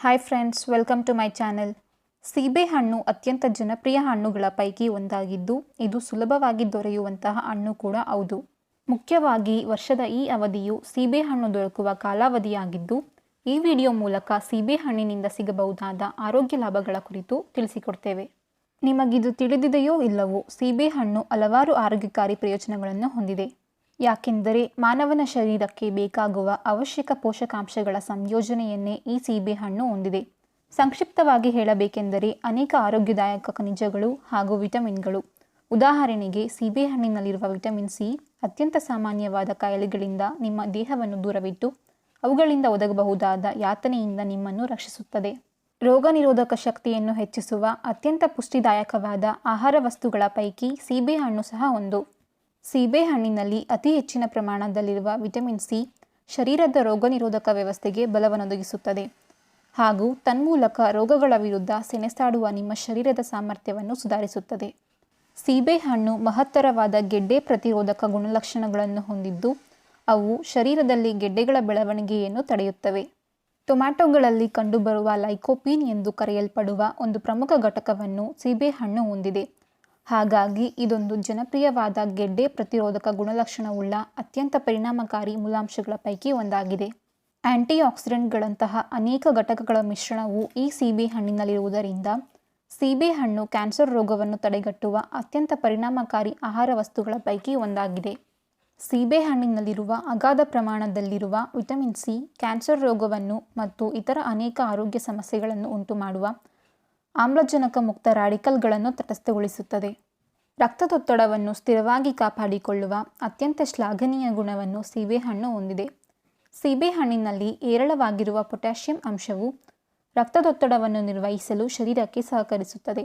Hi friends welcome to my channel ಸೀಬೆಹಣ್ಣು ಅತ್ಯಂತ ಜನಪ್ರಿಯ ಹಣ್ಣುಗಳ ಪೈಕಿ ಒಂದಾಗಿದ್ದು, ಇದು ಸುಲಭವಾಗಿ ದೊರೆಯುವಂತಹ ಹಣ್ಣು ಕೂಡ ಹೌದು. ಮುಖ್ಯವಾಗಿ ವರ್ಷದ ಈ ಅವಧಿಯು ಸೀಬೆಹಣ್ಣು ದೊರಕುವ ಕಾಲಾವಧಿಯಾಗಿದ್ದು, ಈ ವಿಡಿಯೋ ಮೂಲಕ ಸೀಬೆಹಣ್ಣಿನಿಂದ ಸಿಗಬಹುದಾದ ಆರೋಗ್ಯ ಲಾಭಗಳ ಕುರಿತು ತಿಳಿಸಿಕೊಡ್ತೇವೆ. ನಿಮಗಿದು ತಿಳಿದಿದೆಯೋ ಇಲ್ಲವೋ ಸೀಬೆಹಣ್ಣು ಹಲವಾರು ಆರೋಗ್ಯಕಾರಿ ಪ್ರಯೋಜನಗಳನ್ನು ಹೊಂದಿದೆ. ಯಾಕೆಂದರೆ ಮಾನವನ ಶರೀರಕ್ಕೆ ಬೇಕಾಗುವ ಅವಶ್ಯಕ ಪೋಷಕಾಂಶಗಳ ಸಂಯೋಜನೆಯನ್ನೇ ಈ ಸೀಬೆಹಣ್ಣು ಹೊಂದಿದೆ. ಸಂಕ್ಷಿಪ್ತವಾಗಿ ಹೇಳಬೇಕೆಂದರೆ ಅನೇಕ ಆರೋಗ್ಯದಾಯಕ ಖನಿಜಗಳು ಹಾಗೂ ವಿಟಮಿನ್ಗಳು. ಉದಾಹರಣೆಗೆ ಸೀಬೆಹಣ್ಣಿನಲ್ಲಿರುವ ವಿಟಮಿನ್ ಸಿ ಅತ್ಯಂತ ಸಾಮಾನ್ಯವಾದ ಕಾಯಿಲೆಗಳಿಂದ ನಿಮ್ಮ ದೇಹವನ್ನು ದೂರವಿಟ್ಟು ಅವುಗಳಿಂದ ಒದಗಬಹುದಾದ ಯಾತನೆಯಿಂದ ನಿಮ್ಮನ್ನು ರಕ್ಷಿಸುತ್ತದೆ. ರೋಗ ನಿರೋಧಕ ಶಕ್ತಿಯನ್ನು ಹೆಚ್ಚಿಸುವ ಅತ್ಯಂತ ಪುಷ್ಟಿದಾಯಕವಾದ ಆಹಾರ ವಸ್ತುಗಳ ಪೈಕಿ ಸೀಬೆಹಣ್ಣು ಸಹ ಒಂದು. ಸೀಬೆಹಣ್ಣಿನಲ್ಲಿ ಅತಿ ಹೆಚ್ಚಿನ ಪ್ರಮಾಣದಲ್ಲಿರುವ ವಿಟಮಿನ್ ಸಿ ಶರೀರದ ರೋಗನಿರೋಧಕ ವ್ಯವಸ್ಥೆಗೆ ಬಲವನ್ನೊದಗಿಸುತ್ತದೆ. ಹಾಗೂ ತನ್ಮೂಲಕ ರೋಗಗಳ ವಿರುದ್ಧ ಸೆಣೆಸಾಡುವ ನಿಮ್ಮ ಶರೀರದ ಸಾಮರ್ಥ್ಯವನ್ನು ಸುಧಾರಿಸುತ್ತದೆ. ಸೀಬೆಹಣ್ಣು ಮಹತ್ತರವಾದ ಗೆಡ್ಡೆ ಪ್ರತಿರೋಧಕ ಗುಣಲಕ್ಷಣಗಳನ್ನು ಹೊಂದಿದ್ದು, ಅವು ಶರೀರದಲ್ಲಿ ಗೆಡ್ಡೆಗಳ ಬೆಳವಣಿಗೆಯನ್ನು ತಡೆಯುತ್ತವೆ. ಟೊಮ್ಯಾಟೊಗಳಲ್ಲಿ ಕಂಡುಬರುವ ಲೈಕೋಪೀನ್ ಎಂದು ಕರೆಯಲ್ಪಡುವ ಒಂದು ಪ್ರಮುಖ ಘಟಕವನ್ನು ಸೀಬೆಹಣ್ಣು ಹೊಂದಿದೆ. ಹಾಗಾಗಿ ಇದೊಂದು ಜನಪ್ರಿಯವಾದ ಗೆಡ್ಡೆ ಪ್ರತಿರೋಧಕ ಗುಣಲಕ್ಷಣವುಳ್ಳ ಅತ್ಯಂತ ಪರಿಣಾಮಕಾರಿ ಮೂಲಾಂಶಗಳ ಪೈಕಿ ಒಂದಾಗಿದೆ. ಆಂಟಿಆಕ್ಸಿಡೆಂಟ್ಗಳಂತಹ ಅನೇಕ ಘಟಕಗಳ ಮಿಶ್ರಣವು ಈ ಸೀಬೆ ಹಣ್ಣಿನಲ್ಲಿರುವುದರಿಂದ ಸೀಬೆ ಹಣ್ಣು ಕ್ಯಾನ್ಸರ್ ರೋಗವನ್ನು ತಡೆಗಟ್ಟುವ ಅತ್ಯಂತ ಪರಿಣಾಮಕಾರಿ ಆಹಾರ ವಸ್ತುಗಳ ಪೈಕಿ ಒಂದಾಗಿದೆ. ಸೀಬೆಹಣ್ಣಿನಲ್ಲಿರುವ ಅಗಾಧ ಪ್ರಮಾಣದಲ್ಲಿರುವ ವಿಟಮಿನ್ ಸಿ, ಕ್ಯಾನ್ಸರ್ ರೋಗವನ್ನು ಮತ್ತು ಇತರ ಅನೇಕ ಆರೋಗ್ಯ ಸಮಸ್ಯೆಗಳನ್ನು ಉಂಟುಮಾಡುವ ಆಮ್ಲಜನಕ ಮುಕ್ತ ರಾಡಿಕಲ್ಗಳನ್ನು ತಟಸ್ಥಗೊಳಿಸುತ್ತದೆ. ರಕ್ತದೊತ್ತಡವನ್ನು ಸ್ಥಿರವಾಗಿ ಕಾಪಾಡಿಕೊಳ್ಳುವ ಅತ್ಯಂತ ಶ್ಲಾಘನೀಯ ಗುಣವನ್ನು ಸೀಬೆಹಣ್ಣು ಹೊಂದಿದೆ. ಸೀಬೆಹಣ್ಣಿನಲ್ಲಿ ಏರಳವಾಗಿರುವ ಪೊಟ್ಯಾಷಿಯಂ ಅಂಶವು ರಕ್ತದೊತ್ತಡವನ್ನು ನಿರ್ವಹಿಸಲು ಶರೀರಕ್ಕೆ ಸಹಕರಿಸುತ್ತದೆ.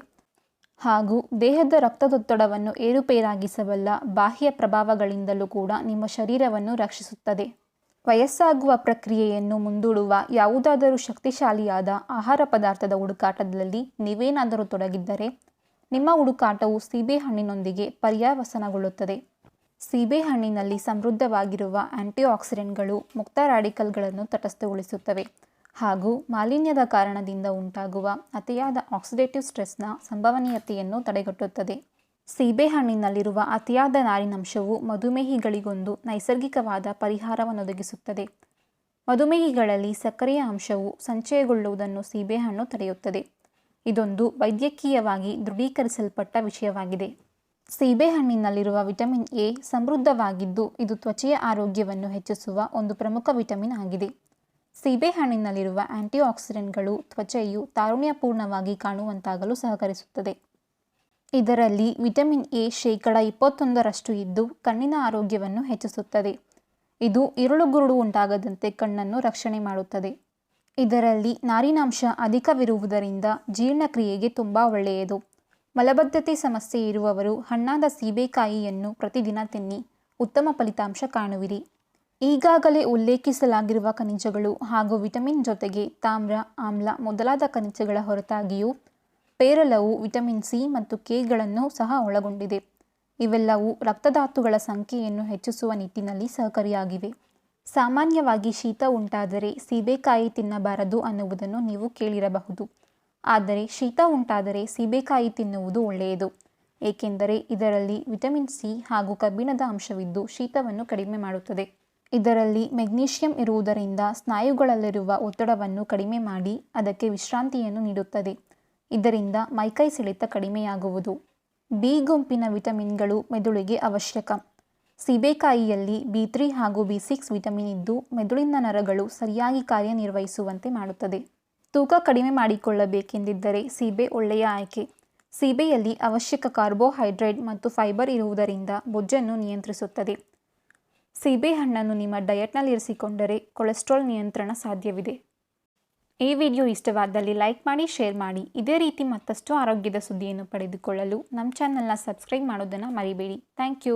ಹಾಗೂ ದೇಹದ ರಕ್ತದೊತ್ತಡವನ್ನು ಏರುಪೇರಾಗಿಸಬಲ್ಲ ಬಾಹ್ಯ ಪ್ರಭಾವಗಳಿಂದಲೂ ಕೂಡ ನಿಮ್ಮ ಶರೀರವನ್ನು ರಕ್ಷಿಸುತ್ತದೆ. ವಯಸ್ಸಾಗುವ ಪ್ರಕ್ರಿಯೆಯನ್ನು ಮುಂದೂಡುವ ಯಾವುದಾದರೂ ಶಕ್ತಿಶಾಲಿಯಾದ ಆಹಾರ ಪದಾರ್ಥದ ಹುಡುಕಾಟದಲ್ಲಿ ನೀವೇನಾದರೂ ತೊಡಗಿದ್ದರೆ, ನಿಮ್ಮ ಹುಡುಕಾಟವು ಸೀಬೆಹಣ್ಣಿನೊಂದಿಗೆ ಪರ್ಯಾವಸನಗೊಳ್ಳುತ್ತದೆ. ಸೀಬೆಹಣ್ಣಿನಲ್ಲಿ ಸಮೃದ್ಧವಾಗಿರುವ ಆಂಟಿಆಕ್ಸಿಡೆಂಟ್ಗಳು ಮುಕ್ತ ರಾಡಿಕಲ್ಗಳನ್ನು ತಟಸ್ಥಗೊಳಿಸುತ್ತವೆ ಹಾಗೂ ಮಾಲಿನ್ಯದ ಕಾರಣದಿಂದ ಉಂಟಾಗುವ ಅತಿಯಾದ ಆಕ್ಸಿಡೇಟಿವ್ ಸ್ಟ್ರೆಸ್ನ ಸಂಭವನೀಯತೆಯನ್ನು ತಡೆಗಟ್ಟುತ್ತದೆ. ಸೀಬೆಹಣ್ಣಿನಲ್ಲಿರುವ ಅತಿಯಾದ ನಾರಿನಂಶವು ಮಧುಮೇಹಿಗಳಿಗೊಂದು ನೈಸರ್ಗಿಕವಾದ ಪರಿಹಾರವನ್ನೊದಗಿಸುತ್ತದೆ. ಮಧುಮೇಹಿಗಳಲ್ಲಿ ಸಕ್ಕರೆಯ ಅಂಶವು ಸಂಚಯಗೊಳ್ಳುವುದನ್ನು ಸೀಬೆಹಣ್ಣು ತಡೆಯುತ್ತದೆ. ಇದೊಂದು ವೈದ್ಯಕೀಯವಾಗಿ ದೃಢೀಕರಿಸಲ್ಪಟ್ಟ ವಿಷಯವಾಗಿದೆ. ಸೀಬೆಹಣ್ಣಿನಲ್ಲಿರುವ ವಿಟಮಿನ್ ಎ ಸಮೃದ್ಧವಾಗಿದ್ದು, ಇದು ತ್ವಚೆಯ ಆರೋಗ್ಯವನ್ನು ಹೆಚ್ಚಿಸುವ ಒಂದು ಪ್ರಮುಖ ವಿಟಮಿನ್ ಆಗಿದೆ. ಸೀಬೆಹಣ್ಣಿನಲ್ಲಿರುವ ಆಂಟಿಆಕ್ಸಿಡೆಂಟ್ಗಳು ತ್ವಚೆಯು ತಾರುಣ್ಯಪೂರ್ಣವಾಗಿ ಕಾಣುವಂತಾಗಲು ಸಹಕರಿಸುತ್ತದೆ. ಇದರಲ್ಲಿ ವಿಟಮಿನ್ ಎ ಶೇಕಡ ಇಪ್ಪತ್ತೊಂದರಷ್ಟು ಇದ್ದು ಕಣ್ಣಿನ ಆರೋಗ್ಯವನ್ನು ಹೆಚ್ಚಿಸುತ್ತದೆ. ಇದು ಇರುಳುಗುರುಡು ಉಂಟಾಗದಂತೆ ಕಣ್ಣನ್ನು ರಕ್ಷಣೆ ಮಾಡುತ್ತದೆ. ಇದರಲ್ಲಿ ನಾರಿನಾಂಶ ಅಧಿಕವಿರುವುದರಿಂದ ಜೀರ್ಣಕ್ರಿಯೆಗೆ ತುಂಬ ಒಳ್ಳೆಯದು. ಮಲಬದ್ಧತೆ ಸಮಸ್ಯೆ ಇರುವವರು ಹಣ್ಣಾದ ಸೀಬೆಕಾಯಿಯನ್ನು ಪ್ರತಿದಿನ ತಿನ್ನಿ, ಉತ್ತಮ ಫಲಿತಾಂಶ ಕಾಣುವಿರಿ. ಈಗಾಗಲೇ ಉಲ್ಲೇಖಿಸಲಾಗಿರುವ ಖನಿಜಗಳು ಹಾಗೂ ವಿಟಮಿನ್ ಜೊತೆಗೆ ತಾಮ್ರ, ಆಮ್ಲ ಮೊದಲಾದ ಖನಿಜಗಳ ಹೊರತಾಗಿಯೂ ಪೇರಲವು ವಿಟಮಿನ್ ಸಿ ಮತ್ತು ಕೆಗಳನ್ನು ಸಹ ಒಳಗೊಂಡಿದೆ. ಇವೆಲ್ಲವೂ ರಕ್ತದಾತುಗಳ ಸಂಖ್ಯೆಯನ್ನು ಹೆಚ್ಚಿಸುವ ನಿಟ್ಟಿನಲ್ಲಿ ಸಹಕಾರಿಯಾಗಿವೆ. ಸಾಮಾನ್ಯವಾಗಿ ಶೀತ ಉಂಟಾದರೆ ಸೀಬೆಕಾಯಿ ತಿನ್ನಬಾರದು ಅನ್ನುವುದನ್ನು ನೀವು ಕೇಳಿರಬಹುದು. ಆದರೆ ಶೀತ ಉಂಟಾದರೆ ಸೀಬೆಕಾಯಿ ತಿನ್ನುವುದು ಒಳ್ಳೆಯದು. ಏಕೆಂದರೆ ಇದರಲ್ಲಿ ವಿಟಮಿನ್ ಸಿ ಹಾಗೂ ಕಬ್ಬಿಣದ ಅಂಶವಿದ್ದು ಶೀತವನ್ನು ಕಡಿಮೆ ಮಾಡುತ್ತದೆ. ಇದರಲ್ಲಿ ಮೆಗ್ನೀಷಿಯಂ ಇರುವುದರಿಂದ ಸ್ನಾಯುಗಳಲ್ಲಿರುವ ಒತ್ತಡವನ್ನು ಕಡಿಮೆ ಮಾಡಿ ಅದಕ್ಕೆ ವಿಶ್ರಾಂತಿಯನ್ನು ನೀಡುತ್ತದೆ. ಇದರಿಂದ ಮೈಕೈ ಸೆಳೆತ ಕಡಿಮೆಯಾಗುವುದು. ಬಿ ಗುಂಪಿನ ವಿಟಮಿನ್ಗಳು ಮೆದುಳಿಗೆ ಅವಶ್ಯಕ. ಸೀಬೆಕಾಯಿಯಲ್ಲಿ ಬಿ ತ್ರೀ ಹಾಗೂ ಬಿ ಸಿಕ್ಸ್ ವಿಟಮಿನ್ ಇದ್ದು ಮೆದುಳಿನ ನರಗಳು ಸರಿಯಾಗಿ ಕಾರ್ಯನಿರ್ವಹಿಸುವಂತೆ ಮಾಡುತ್ತದೆ. ತೂಕ ಕಡಿಮೆ ಮಾಡಿಕೊಳ್ಳಬೇಕೆಂದಿದ್ದರೆ ಸೀಬೆ ಒಳ್ಳೆಯ ಆಯ್ಕೆ. ಸೀಬೆಯಲ್ಲಿ ಅವಶ್ಯಕ ಕಾರ್ಬೋಹೈಡ್ರೇಟ್ ಮತ್ತು ಫೈಬರ್ ಇರುವುದರಿಂದ ಬೊಜ್ಜನ್ನು ನಿಯಂತ್ರಿಸುತ್ತದೆ. ಸೀಬೆಹಣ್ಣನ್ನು ನಿಮ್ಮ ಡಯಟ್ನಲ್ಲಿರಿಸಿಕೊಂಡರೆ ಕೊಲೆಸ್ಟ್ರಾಲ್ ನಿಯಂತ್ರಣ ಸಾಧ್ಯವಿದೆ. ಈ ವಿಡಿಯೋ ಇಷ್ಟವಾದಲ್ಲಿ ಲೈಕ್ ಮಾಡಿ, ಶೇರ್ ಮಾಡಿ. ಇದೇ ರೀತಿ ಮತ್ತಷ್ಟು ಆರೋಗ್ಯದ ಸುದ್ದಿಯನ್ನು ಪಡೆದುಕೊಳ್ಳಲು ನಮ್ಮ ಚಾನಲ್ನ ಸಬ್ಸ್ಕ್ರೈಬ್ ಮಾಡೋದನ್ನು ಮರಿಬೇಡಿ. Thank you.